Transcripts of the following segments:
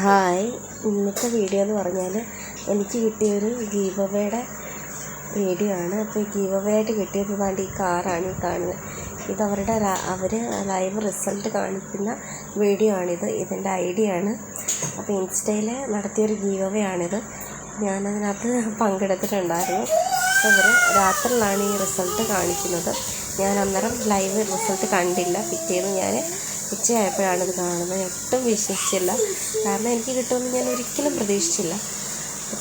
Hi. ഇന്നത്തെ video എന്ന് പറഞ്ഞാൽ എനിക്ക് കിട്ടിയൊരു ഗീവ് അവേയുടെ വീഡിയോ ആണ് അപ്പോൾ ഈ ഗീവ് അവേ ആയിട്ട് കിട്ടിയത് വേണ്ടി ഈ കാറാണ് ഈ കാണുന്നത്. ഇത് അവരുടെ അവർ ലൈവ് റിസൾട്ട് കാണിക്കുന്ന വീഡിയോ ആണിത്. ഇതിന്റെ ഐഡിയ ആണ്. അപ്പോൾ ഇൻസ്റ്റയിൽ നടത്തിയൊരു ഗീവ് അവേ ആണിത് ഞാനതിനകത്ത് പങ്കെടുത്തിട്ടുണ്ടായിരുന്നു. അവർ രാത്രിയിലാണ് ഈ റിസൾട്ട് കാണിക്കുന്നത്. ഞാൻ അന്നേരം ലൈവ് റിസൾട്ട് കണ്ടില്ല. പിറ്റേന്ന് ഞാൻ ഉച്ചയായപ്പോഴാണ് ഇത് കാണുന്നത്. ഒട്ടും വിശ്വസിച്ചില്ല. കാരണം എനിക്ക് കിട്ടുമെന്ന് ഞാൻ ഒരിക്കലും പ്രതീക്ഷിച്ചില്ല.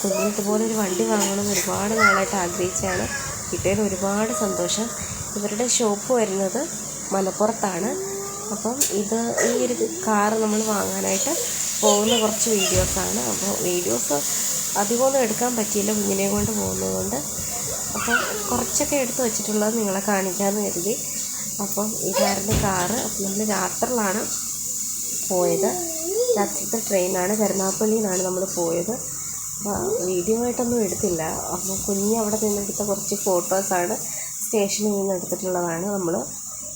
കുഞ്ഞിന് ഇതുപോലെ ഒരു വണ്ടി വാങ്ങണമെന്ന് ഒരുപാട് നാളായിട്ട് ആഗ്രഹിച്ചാണ് കിട്ടിയതിൽ ഒരുപാട് സന്തോഷം. ഇവരുടെ ഷോപ്പ് വരുന്നത് മലപ്പുറത്താണ്. അപ്പം ഇത് ഈ ഒരു കാറ് നമ്മൾ വാങ്ങാനായിട്ട് പോകുന്ന കുറച്ച് വീഡിയോസാണ് അപ്പോൾ വീഡിയോസ് അധികമൊന്നും എടുക്കാൻ പറ്റിയില്ല. കുഞ്ഞിനെ കൊണ്ട് പോകുന്നതുകൊണ്ട്. അപ്പം കുറച്ചൊക്കെ എടുത്ത് വച്ചിട്ടുള്ളത് നിങ്ങളെ കാണിക്കാമെന്ന് കരുതി. അപ്പം ഇതായിരുന്നു കാറ് അപ്പം നമ്മൾ രാത്രിയിലാണ് പോയത്. രാത്രിത്തെ ട്രെയിനാണ്. കരുനാഗപ്പള്ളിയിൽ നിന്നാണ് നമ്മൾ പോയത്. വീഡിയോ ആയിട്ടൊന്നും എടുത്തില്ല. അപ്പോൾ കുഞ്ഞ് അവിടെ നിന്നെടുത്ത കുറച്ച് ഫോട്ടോസാണ് സ്റ്റേഷനിൽ നിന്ന് എടുത്തിട്ടുള്ളതാണ് നമ്മൾ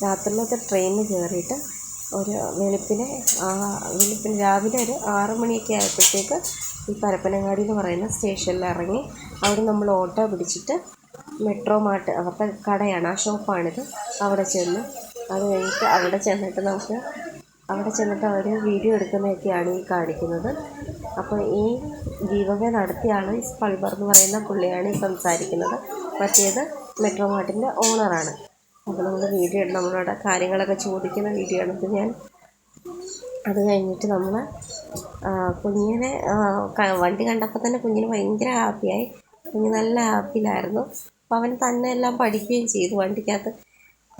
രാത്രിയിലത്തെ ട്രെയിനിൽ കയറിയിട്ട് ഒരു വെളുപ്പിനെ വെളുപ്പിന് രാവിലെ ഒരു ആറ് മണിയൊക്കെ ആയപ്പോഴത്തേക്ക് ഈ പരപ്പനങ്ങാടി എന്ന് പറയുന്ന സ്റ്റേഷനിൽ ഇറങ്ങി അവിടെ നമ്മൾ ഓട്ടോ പിടിച്ചിട്ട് മെട്രോ മാർട്ട് അവരുടെ കടയാണ് ആ ഷോപ്പാണിത്. അവിടെ ചെന്ന് അത് കഴിഞ്ഞിട്ട് അവിടെ ചെന്നിട്ട് നമുക്ക് അവിടെ ചെന്നിട്ട് അവർ വീഡിയോ എടുക്കുന്നതൊക്കെയാണ് ഈ കാണിക്കുന്നത്. അപ്പോൾ ഈ ജീവക നടത്തിയ ആൾ ഈ സ്പൾബർ എന്ന് പറയുന്ന പുള്ളിയാണ് ഈ സംസാരിക്കുന്നത്. മറ്റേത് മെട്രോ മാർട്ടിന്റെ ഓണറാണ് അപ്പോൾ നമ്മൾ വീഡിയോ നമ്മളോട് കാര്യങ്ങളൊക്കെ ചോദിക്കുന്ന വീഡിയോ ആണ്. ഞാൻ അത് കഴിഞ്ഞിട്ട് നമ്മൾ കുഞ്ഞിനെ വണ്ടി കണ്ടപ്പോൾ തന്നെ കുഞ്ഞിന് ഭയങ്കര ഹാപ്പിയായി കുഞ്ഞ് നല്ല ഹാപ്പിയിലായിരുന്നു അപ്പോൾ അവൻ തന്നെ എല്ലാം പഠിക്കുകയും ചെയ്തു. വണ്ടിക്കകത്ത്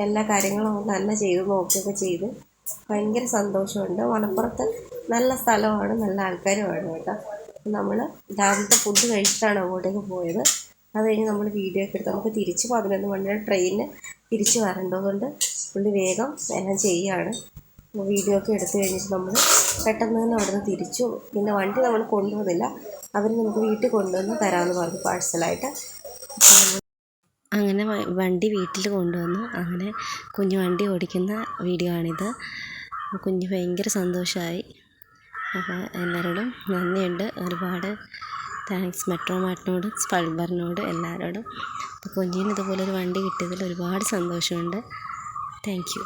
എല്ലാ കാര്യങ്ങളും അവൻ തന്നെ ചെയ്ത് നോക്കുകയൊക്കെ ചെയ്തു. ഭയങ്കര സന്തോഷമുണ്ട്. മലപ്പുറത്ത് നല്ല സ്ഥലമാണ് നല്ല ആൾക്കാരുമാണ് കേട്ടോ. നമ്മൾ രാവിലത്തെ ഫുഡ് കഴിച്ചിട്ടാണ് അങ്ങോട്ടേക്ക് പോയത്. അത് കഴിഞ്ഞ് നമ്മൾ വീഡിയോ ഒക്കെ എടുത്ത് നമുക്ക് തിരിച്ച് പതിനൊന്ന് മണിയുടെ ട്രെയിനിന് തിരിച്ച് വരേണ്ടതുകൊണ്ട് പുള്ളി വേഗം എല്ലാം ചെയ്യുകയാണ് വീഡിയോ ഒക്കെ എടുത്തു കഴിഞ്ഞിട്ട് നമ്മൾ പെട്ടെന്ന് തന്നെ അവിടുന്ന് തിരിച്ചു. പിന്നെ വണ്ടി നമ്മൾ കൊണ്ടുവന്നില്ല. അവർ നമുക്ക് വീട്ടിൽ കൊണ്ടുവന്ന് തരാമെന്ന് പറഞ്ഞു പാഴ്സലായിട്ട് അങ്ങനെ വണ്ടി വീട്ടിൽ കൊണ്ടുവന്നു. അങ്ങനെ കുഞ്ഞ് വണ്ടി ഓടിക്കുന്ന വീഡിയോ ആണിത്. കുഞ്ഞ് ഭയങ്കര സന്തോഷമായി അപ്പോൾ എല്ലാവരോടും നന്ദിയുണ്ട്. ഒരുപാട് താങ്ക്സ് മെട്രോ മാർട്ടിനോട് സ്പൾബറിനോട് എല്ലാവരോടും അപ്പോൾ കുഞ്ഞിന് ഇതുപോലൊരു വണ്ടി കിട്ടിയതിൽ ഒരുപാട് സന്തോഷമുണ്ട്. Thank you